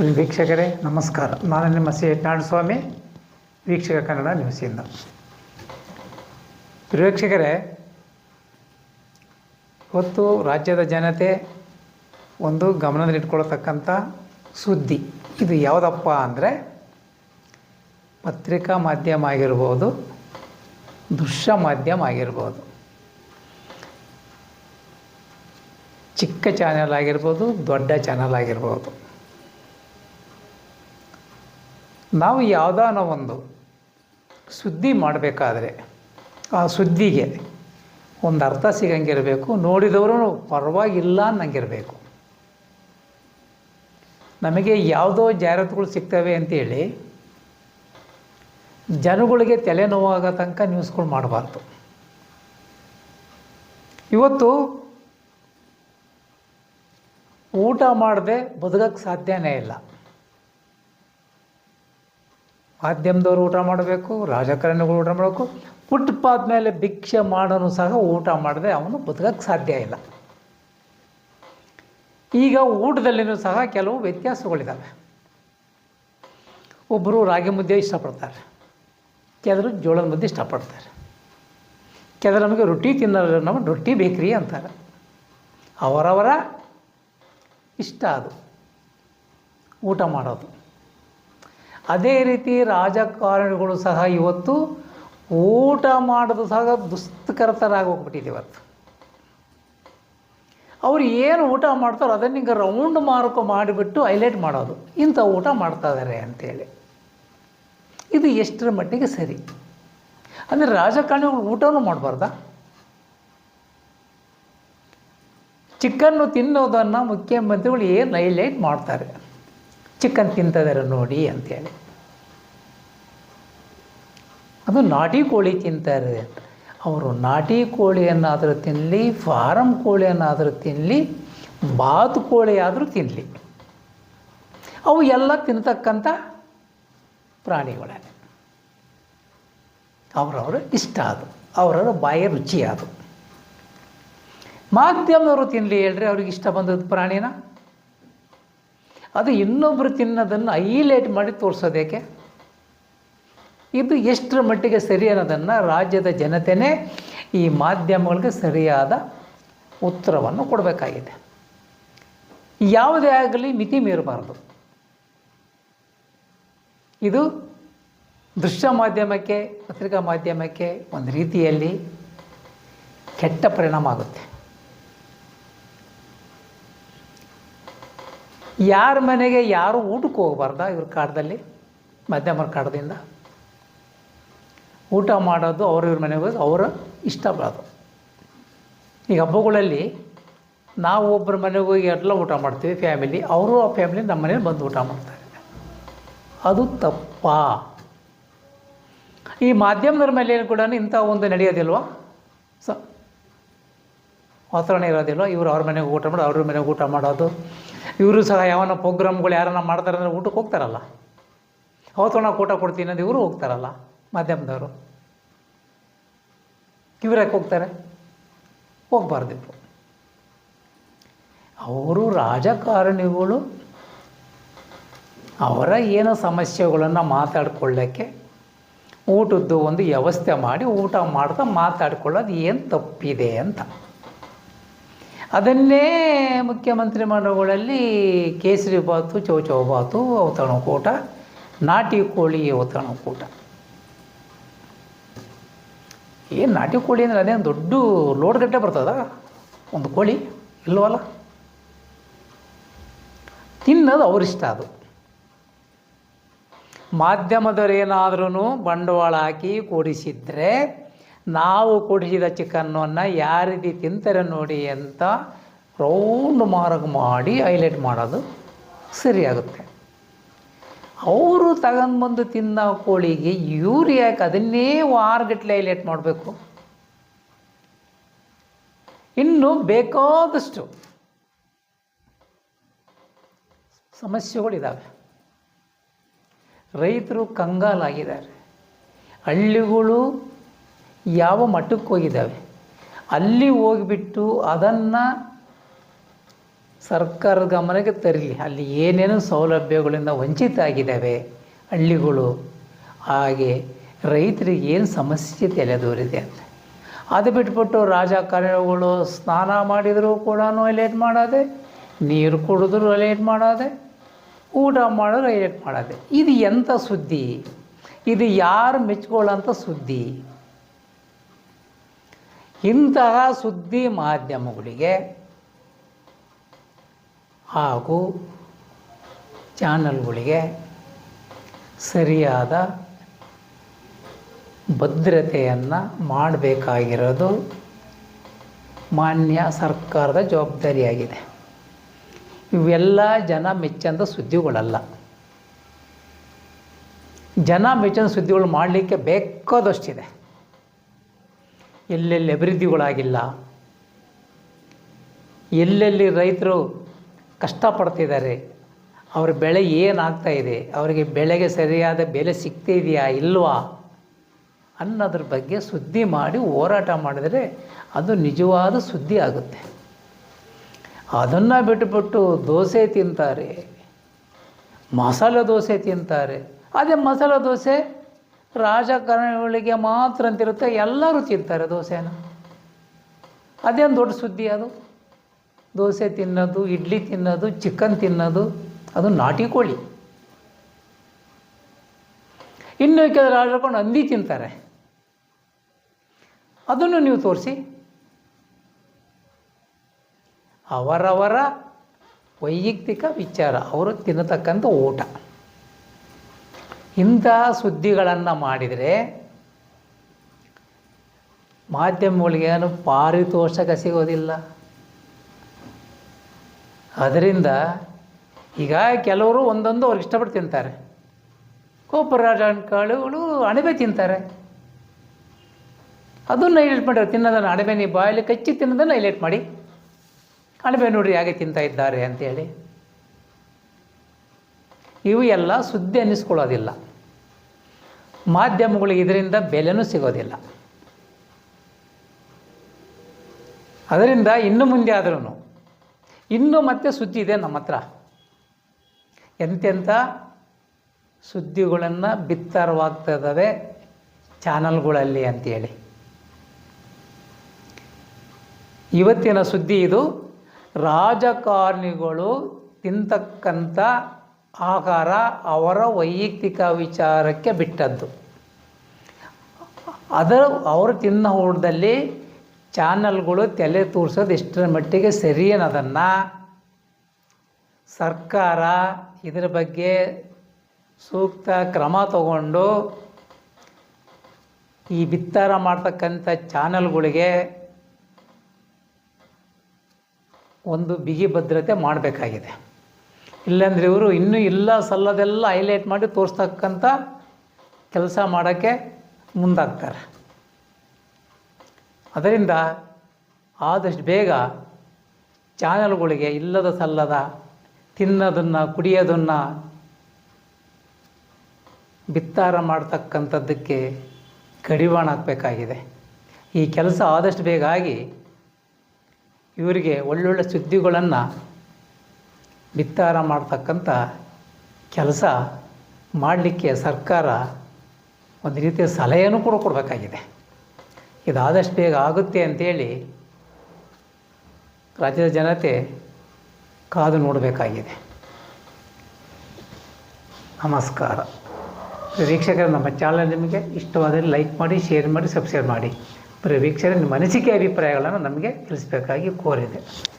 ವೀಕ್ಷಕರೇ, ನಮಸ್ಕಾರ. ನಾನು ನಿಮ್ಮ ಸಿ ಸ್ವಾಮಿ ವೀಕ್ಷಕ ಕನ್ನಡ ಪ್ರಿಯ ವೀಕ್ಷಕರೇ, ಇವತ್ತು ರಾಜ್ಯದ ಜನತೆ ಒಂದು ಗಮನದಲ್ಲಿಟ್ಕೊಳ್ತಕ್ಕಂಥ ಸುದ್ದಿ. ಇದು ಯಾವುದಪ್ಪ ಅಂದರೆ, ಪತ್ರಿಕಾ ಮಾಧ್ಯಮ ಆಗಿರ್ಬೋದು, ದೃಶ್ಯ ಮಾಧ್ಯಮ ಆಗಿರ್ಬೋದು. ಚಿಕ್ಕ ಚಾನೆಲ್ ಆಗಿರ್ಬೋದು, ದೊಡ್ಡ ಚಾನೆಲ್ ಆಗಿರ್ಬೋದು. ನಾವು ಯಾವುದಾನ ಒಂದು ಸುದ್ದಿ ಮಾಡಬೇಕಾದ್ರೆ ಆ ಸುದ್ದಿಗೆ ಒಂದು ಅರ್ಥ ಸಿಗಂಗಿರಬೇಕು, ನೋಡಿದವರು ಪರವಾಗಿಲ್ಲ ಅನ್ನಂಗಿರಬೇಕು. ನಮಗೆ ಯಾವುದೋ ಜಾಹೀರಾತುಗಳು ಸಿಗ್ತವೆ ಅಂತೇಳಿ ಜನಗಳಿಗೆ ತಲೆನೋವಾಗೋ ತನಕ ನ್ಯೂಸ್ಗಳು ಮಾಡಬಾರ್ದು. ಇವತ್ತು ಊಟ ಮಾಡದೆ ಬದುಕಕ್ಕೆ ಸಾಧ್ಯನೇ ಇಲ್ಲ. ಮಾಧ್ಯಮದವರು ಊಟ ಮಾಡಬೇಕು, ರಾಜಕಾರಣಿಗಳು ಊಟ ಮಾಡಬೇಕು, ಫುಟ್ಪಾತ್ ಮೇಲೆ ಭಿಕ್ಷೆ ಮಾಡೋನು ಸಹ ಊಟ ಮಾಡದೆ ಅವನು ಬದುಕಕ್ಕೆ ಸಾಧ್ಯ ಇಲ್ಲ. ಈಗ ಊಟದಲ್ಲಿನೂ ಸಹ ಕೆಲವು ವ್ಯತ್ಯಾಸಗಳಿದ್ದಾವೆ ಒಬ್ಬರು ರಾಗಿ ಮುದ್ದೆ ಇಷ್ಟಪಡ್ತಾರೆ ಕೆಲವರು ಜೋಳದ ಮುದ್ದೆ ಇಷ್ಟಪಡ್ತಾರೆ. ಕೆಲವರು ನಮಗೆ ರೊಟ್ಟಿ ತಿನ್ನೋರು ನಮಗೆ ರೊಟ್ಟಿ ಬೇಕ್ರಿ ಅಂತಾರೆ. ಅವರವರ ಇಷ್ಟ ಅದು, ಊಟ ಮಾಡೋದು. ಅದೇ ರೀತಿ ರಾಜಕಾರಣಿಗಳು ಸಹ ಇವತ್ತು ಊಟ ಮಾಡೋದು ಸಹ ದುಸ್ತಕರತರಾಗೋಗ್ಬಿಟ್ಟಿದೆ ಇವತ್ತು. ಅವ್ರು ಏನು ಊಟ ಮಾಡ್ತಾರೋ ಅದನ್ನ ಹಿಂಗೆ ರೌಂಡ್ ಮಾರ್ಕ್ ಮಾಡಿಬಿಟ್ಟು ಹೈಲೈಟ್ ಮಾಡೋದು. ಇಂಥ ಊಟ ಮಾಡ್ತಾ ಇದ್ದಾರೆ ಇದು ಎಷ್ಟರ ಮಟ್ಟಿಗೆ ಸರಿ? ಅಂದರೆ ರಾಜಕಾರಣಿಗಳು ಊಟನೂ ಮಾಡಬಾರ್ದಾ? ಚಿಕನ್ನು ತಿನ್ನೋದನ್ನು ಮುಖ್ಯಮಂತ್ರಿಗಳು ಏನು ಹೈಲೈಟ್ ಮಾಡ್ತಾರೆ? ಚಿಕನ್ ತಿಂತಿದ್ದಾರೆ ನೋಡಿ ಅಂತೇಳಿ. ಅದು ನಾಟಿ ಕೋಳಿ ತಿಂತಾರೆ. ಅವರು ನಾಟಿ ಕೋಳಿಯನ್ನಾದರೂ ತಿನ್ನಲಿ ಫಾರಮ್ ಕೋಳಿಯನ್ನಾದರೂ ತಿನ್ನಲಿ ಬಾತು ಕೋಳಿ ಆದರೂ ತಿನ್ನಲಿ ಅವು ಎಲ್ಲ ತಿನ್ನತಕ್ಕಂಥ ಪ್ರಾಣಿಗಳೇ. ಅವರವರ ಇಷ್ಟ ಅದು. ಅವರವರ ಬಾಯ ರುಚಿ ಅದು. ಮಾಧ್ಯಮದವರು ತಿನ್ನಲಿ ಹೇಳ್ರಿ, ಅವ್ರಿಗೆ ಇಷ್ಟ ಬಂದದ್ದು ಪ್ರಾಣಿನ. ಅದು ಇನ್ನೊಬ್ಬರು ತಿನ್ನೋದನ್ನು ಐಲೇಟ್ ಮಾಡಿ ತೋರಿಸೋದೇಕೆ ಇದು ಎಷ್ಟರ ಮಟ್ಟಿಗೆ ಸರಿ ಅನ್ನೋದನ್ನು ರಾಜ್ಯದ ಜನತೆಯೇ ಈ ಮಾಧ್ಯಮಗಳಿಗೆ ಸರಿಯಾದ ಉತ್ತರವನ್ನು ಕೊಡಬೇಕಾಗಿದೆ. ಯಾವುದೇ ಆಗಲಿ ಮಿತಿ ಮೀರಬಾರ್ದು. ಇದು ದೃಶ್ಯ ಮಾಧ್ಯಮಕ್ಕೆ, ಪತ್ರಿಕಾ ಮಾಧ್ಯಮಕ್ಕೆ ಒಂದು ರೀತಿಯಲ್ಲಿ ಕೆಟ್ಟ ಪರಿಣಾಮ ಆಗುತ್ತೆ. ಯಾರ ಮನೆಗೆ ಯಾರು ಊಟಕ್ಕೆ ಹೋಗಬಾರ್ದ ಇವ್ರ ಕಾಡದಲ್ಲಿ, ಮಾಧ್ಯಮರ ಕಾಡದಿಂದ? ಊಟ ಮಾಡೋದು ಅವ್ರ ಇವ್ರ ಮನೆಗೆ ಹೋಗಿ ಅವರ ಇಷ್ಟ ಬರೋದು ಈಗ ಹಬ್ಬಗಳಲ್ಲಿ ನಾವು ಒಬ್ಬರ ಮನೆಗೆ ಹೋಗಿ ಎಲ್ಲ ಊಟ ಮಾಡ್ತೀವಿ ಫ್ಯಾಮಿಲಿ ಅವರು ಆ ಫ್ಯಾಮಿಲಿ ನಮ್ಮ ಮನೇಲಿ ಬಂದು ಊಟ ಮಾಡ್ತಾರೆ. ಅದು ತಪ್ಪ. ಈ ಮಾಧ್ಯಮದ ಮೇಲೆ ಕೂಡ ಇಂಥ ಒಂದು ನಡೆಯೋದಿಲ್ವ? ಸ ವಾತಾವರಣ ಇರೋದಿಲ್ವ? ಇವರು ಅವ್ರ ಮನೆಗೆ ಊಟ ಮಾಡಿ, ಅವ್ರ ಮನೆಗೆ ಊಟ ಮಾಡೋದು. ಇವರು ಸಹ ಯಾವನ ಪ್ರೋಗ್ರಾಮ್ಗಳು ಯಾರನ್ನ ಮಾಡ್ತಾರೆ ಅಂದರೆ ಊಟಕ್ಕೆ ಹೋಗ್ತಾರಲ್ಲ? ಅವತ್ತೋಣ ಊಟ ಕೊಡ್ತೀನಿ ಅಂತ ಇವರು ಹೋಗ್ತಾರಲ್ಲ? ಮಾಧ್ಯಮದವರು. ಇವ್ರು ಯಾಕೆ ಹೋಗ್ತಾರೆ. ಹೋಗ್ಬಾರ್ದಿತ್ತು. ಅವರು ರಾಜಕಾರಣಿಗಳು, ಅವರ ಏನೋ ಸಮಸ್ಯೆಗಳನ್ನು ಮಾತಾಡ್ಕೊಳ್ಳೋಕ್ಕೆ ಊಟದ್ದು ಒಂದು ವ್ಯವಸ್ಥೆ ಮಾಡಿ ಊಟ ಮಾಡ್ತಾ ಮಾತಾಡ್ಕೊಳ್ಳೋದು ಏನು ತಪ್ಪಿದೆ ಅಂತ. ಅದನ್ನೇ ಮುಖ್ಯಮಂತ್ರಿ ಮಂಡಲಗಳಲ್ಲಿ ಕೇಸರಿ ಬಾತು ಚೌಚೌ ಬಾತು ಔತಣಕೂಟ, ನಾಟಿ ಕೋಳಿ ಔತಣಕೂಟ. ಏನು ನಾಟಿ ಕೋಳಿ ಅಂದರೆ ಅದೇನು ದೊಡ್ಡ ಲೋಡ್ ಗಟ್ಟೆ ಬರ್ತದ? ಒಂದು ಕೋಳಿ ಇಲ್ಲವಲ್ಲ ತಿನ್ನೋದು ಅವರಿಷ್ಟ ಅದು. ಮಾಧ್ಯಮದವರೇನಾದ್ರೂ ಬಂಡವಾಳ ಹಾಕಿ ಕೂಡಿಸಿದರೆ ನಾವು ಕೊಡಿಸಿದ ಚಿಕನ್ನನ್ನು ಯಾವ ರೀತಿ ತಿಂತಾರೆ ನೋಡಿ ಅಂತ ರೌಂಡ್ ಮಾರ್ಗ ಮಾಡಿ ಹೈಲೈಟ್ ಮಾಡೋದು ಸರಿಯಾಗುತ್ತೆ. ಅವರು ತಗೊಂಡ್ಬಂದು ತಿನ್ನೋ ಕೋಳಿಗೆ ಇವ್ರು ಯಾಕೆ ಅದನ್ನೇ ವಾರಗಟ್ಟಲೆ ಲೇಟ್ ಮಾಡಬೇಕು. ಇನ್ನು ಬೇಕಾದಷ್ಟು ಸಮಸ್ಯೆಗಳಿದ್ದಾವೆ ರೈತರು ಕಂಗಾಲಾಗಿದ್ದಾರೆ. ಹಳ್ಳಿಗಳು ಯಾವ ಮಟ್ಟಕ್ಕೆ ಹೋಗಿದ್ದಾವೆ? ಅಲ್ಲಿ ಹೋಗಿಬಿಟ್ಟು ಅದನ್ನು ಸರ್ಕಾರದ ಗಮನಕ್ಕೆ ತರಲಿ. ಅಲ್ಲಿ ಏನೇನು ಸೌಲಭ್ಯಗಳಿಂದ ವಂಚಿತ ಆಗಿದ್ದಾವೆ ಹಳ್ಳಿಗಳು. ಹಾಗೆ ರೈತರಿಗೆ ಏನು ಸಮಸ್ಯೆ ತಲೆದೋರಿದೆ ಅಂತ. ಅದು ಬಿಟ್ಬಿಟ್ಟು ರಾಜಕಾರಣಿಗಳು ಸ್ನಾನ ಮಾಡಿದರೂ ಕೂಡ ಹೈಲೈಟ್ ಮಾಡೋದೆ, ನೀರು ಕುಡಿದ್ರು ಹೈಲೈಟ್ ಮಾಡೋದೆ, ಊಟ ಮಾಡೋರು ಹೈಲೈಟ್ ಮಾಡೋದೆ. ಇದು ಎಂಥ ಸುದ್ದಿ? ಇದು ಯಾರು ಮೆಚ್ಕೊಳ್ಳೋಂಥ ಸುದ್ದಿ? ಇಂತಹ ಸುದ್ದಿ ಮಾಧ್ಯಮಗಳಿಗೆ ಹಾಗೂ ಚಾನಲ್ಗಳಿಗೆ ಸರಿಯಾದ ಭದ್ರತೆಯನ್ನು ಮಾಡಬೇಕಾಗಿರೋದು ಮಾನ್ಯ ಸರ್ಕಾರದ ಜವಾಬ್ದಾರಿಯಾಗಿದೆ. ಇವೆಲ್ಲ ಜನ ಮೆಚ್ಚಂದ ಸುದ್ದಿಗಳಲ್ಲ. ಜನ ಮೆಚ್ಚಂದ ಸುದ್ದಿಗಳು ಮಾಡಲಿಕ್ಕೆ ಬೇಕಾದಷ್ಟಿದೆ. ಎಲ್ಲೆಲ್ಲಿ ಅಭಿವೃದ್ಧಿಗಳಾಗಿಲ್ಲ. ಎಲ್ಲೆಲ್ಲಿ ರೈತರು ಕಷ್ಟಪಡ್ತಿದ್ದಾರೆ. ಅವ್ರ ಬೆಳೆ ಏನಾಗ್ತಾ ಇದೆ? ಅವರಿಗೆ ಬೆಳೆಗೆ ಸರಿಯಾದ ಬೆಲೆ ಸಿಗ್ತಾ ಇದೆಯಾ ಇಲ್ವಾ? ಅನ್ನೋದ್ರ ಬಗ್ಗೆ ಸುದ್ದಿ ಮಾಡಿ ಹೋರಾಟ ಮಾಡಿದರೆ ಅದು ನಿಜವಾದ ಸುದ್ದಿ ಆಗುತ್ತೆ. ಅದನ್ನು ಬಿಟ್ಟುಬಿಟ್ಟು ದೋಸೆ ತಿಂತಾರೆ. ಮಸಾಲೆ ದೋಸೆ ತಿಂತಾರೆ. ಅದೇ ಮಸಾಲೆ ದೋಸೆ ರಾಜಕಾರಣಿಗಳಿಗೆ ಮಾತ್ರ ಅಂತಿರುತ್ತೆ. ಎಲ್ಲರೂ ತಿಂತಾರೆ ದೋಸೆನ. ಅದೇನು ದೊಡ್ಡ ಸುದ್ದಿ ಅದು? ದೋಸೆ ತಿನ್ನೋದು, ಇಡ್ಲಿ ತಿನ್ನೋದು ಚಿಕನ್ ತಿನ್ನೋದು, ಅದು ನಾಟಿ ಕೋಳಿ. ಇನ್ನು ಕೆಲವರು ಆಡ್ಕೊಂಡು ಹಂದಿ ತಿಂತಾರೆ. ಅದನ್ನು ನೀವು ತೋರಿಸಿ. ಅವರವರ ವೈಯಕ್ತಿಕ ವಿಚಾರ, ಅವರು ತಿನ್ನತಕ್ಕಂಥ ಊಟ. ಇಂಥ ಸುದ್ದಿಗಳನ್ನು ಮಾಡಿದರೆ ಮಾಧ್ಯಮಗಳಿಗೇನು ಪಾರಿತೋಷಕ ಸಿಗೋದಿಲ್ಲ. ಅದರಿಂದ ಈಗ ಕೆಲವರು ಒಂದೊಂದು ಅವ್ರಿಗೆ ಇಷ್ಟಪಟ್ಟು ತಿಂತಾರೆ. ಕೋಪರ ಕಾಳುಗಳು ಅಣಬೆ ತಿಂತಾರೆ. ಅದನ್ನು ಹೈಲೈಟ್ ಮಾಡಿ ತಿನ್ನೋದನ್ನು ಅಣಬೆ ನೀವು ಬಾಯಲ್ಲಿ ಕಚ್ಚಿ ತಿನ್ನೋದನ್ನು ಹೈಲೈಟ್ ಮಾಡಿ. ಅಣಬೆ ನೋಡ್ರಿ ಹಾಗೆ ತಿಂತಾ ಇದ್ದಾರೆ ಅಂತೇಳಿ. ಇವು ಎಲ್ಲ ಸುದ್ದಿ ಅನ್ನಿಸ್ಕೊಳ್ಳೋದಿಲ್ಲ. ಮಾಧ್ಯಮಗಳಿಗೆ ಇದರಿಂದ ಬೆಲೆನೂ ಸಿಗೋದಿಲ್ಲ. ಅದರಿಂದ ಇನ್ನು ಮುಂದೆ ಆದ್ರೂ ಇನ್ನೂ ಮತ್ತೆ ಸುದ್ದಿ ಇದೆ ನಮ್ಮ ಹತ್ರ. ಎಂತೆಂಥ ಸುದ್ದಿಗಳನ್ನು ಬಿತ್ತರವಾಗ್ತಾ ಇದ್ದಾವೆ ಚಾನಲ್ಗಳಲ್ಲಿ ಅಂತೇಳಿ. ಇವತ್ತಿನ ಸುದ್ದಿ ಇದು, ರಾಜಕಾರಣಿಗಳು ತಿಂತಕ್ಕಂಥ ಆಹಾರ ಅವರ ವೈಯಕ್ತಿಕ ವಿಚಾರಕ್ಕೆ ಬಿಟ್ಟದ್ದು. ಅದರ, ಅವರು ತಿನ್ನ ಊಟದಲ್ಲಿ ಚಾನಲ್ಗಳು ತಲೆ ತೋರಿಸೋದು ಎಷ್ಟರ ಮಟ್ಟಿಗೆ ಸರಿ ಅನ್ನೋದನ್ನು ಸರ್ಕಾರ ಇದರ ಬಗ್ಗೆ ಸೂಕ್ತ ಕ್ರಮ ತಗೊಂಡು ಈ ಬಿತ್ತಾರ ಮಾಡ್ತಕ್ಕಂಥ ಚಾನಲ್ಗಳಿಗೆ ಒಂದು ಬಿಗಿ ಭದ್ರತೆ ಮಾಡಬೇಕಾಗಿದೆ. ಇಲ್ಲಾಂದರೆ ಇವರು ಇನ್ನೂ ಇಲ್ಲ ಸಲ್ಲದೆಲ್ಲ ಹೈಲೈಟ್ ಮಾಡಿ ತೋರಿಸ್ತಕ್ಕಂಥ ಕೆಲಸ ಮಾಡೋಕ್ಕೆ ಮುಂದಾಗ್ತಾರೆ. ಅದರಿಂದ ಆದಷ್ಟು ಬೇಗ ಚಾನಲ್ಗಳಿಗೆ ಇಲ್ಲದ ಸಲ್ಲದ ತಿನ್ನೋದನ್ನು, ಕುಡಿಯೋದನ್ನು ಬಿತ್ತಾರ ಮಾಡ್ತಕ್ಕಂಥದ್ದಕ್ಕೆ ಕಡಿವಾಣ ಹಾಕಬೇಕಾಗಿದೆ. ಈ ಕೆಲಸ ಆದಷ್ಟು ಬೇಗ ಆಗಿ ಇವರಿಗೆ ಒಳ್ಳೊಳ್ಳೆ ಸುದ್ದಿಗಳನ್ನು ಬಿತ್ತಾರ ಮಾಡ್ತಕ್ಕಂಥ ಕೆಲಸ ಮಾಡಲಿಕ್ಕೆ ಸರ್ಕಾರ ಒಂದು ರೀತಿಯ ಸಲಹೆಯನ್ನು ಕೂಡ ಕೊಡಬೇಕಾಗಿದೆ. ಇದಾದಷ್ಟು ಬೇಗ ಆಗುತ್ತೆ ಅಂತೇಳಿ ರಾಜ್ಯದ ಜನತೆ ಕಾದು ನೋಡಬೇಕಾಗಿದೆ. ನಮಸ್ಕಾರ. ಪ್ರವೀಕ್ಷಕರ ನಮ್ಮ ಚಾನಲ್ ನಿಮಗೆ ಇಷ್ಟವಾದರೆ ಲೈಕ್ ಮಾಡಿ, ಶೇರ್ ಮಾಡಿ, ಸಬ್ಸ್ಕ್ರೈಬ್ ಮಾಡಿ. ಬರೀ ವೀಕ್ಷಕರ ನಿಮ್ಮ ಅನಿಸಿಕೆ, ಅಭಿಪ್ರಾಯಗಳನ್ನು ನಮಗೆ ತಿಳಿಸಬೇಕಾಗಿ ಕೋರಿದೆ.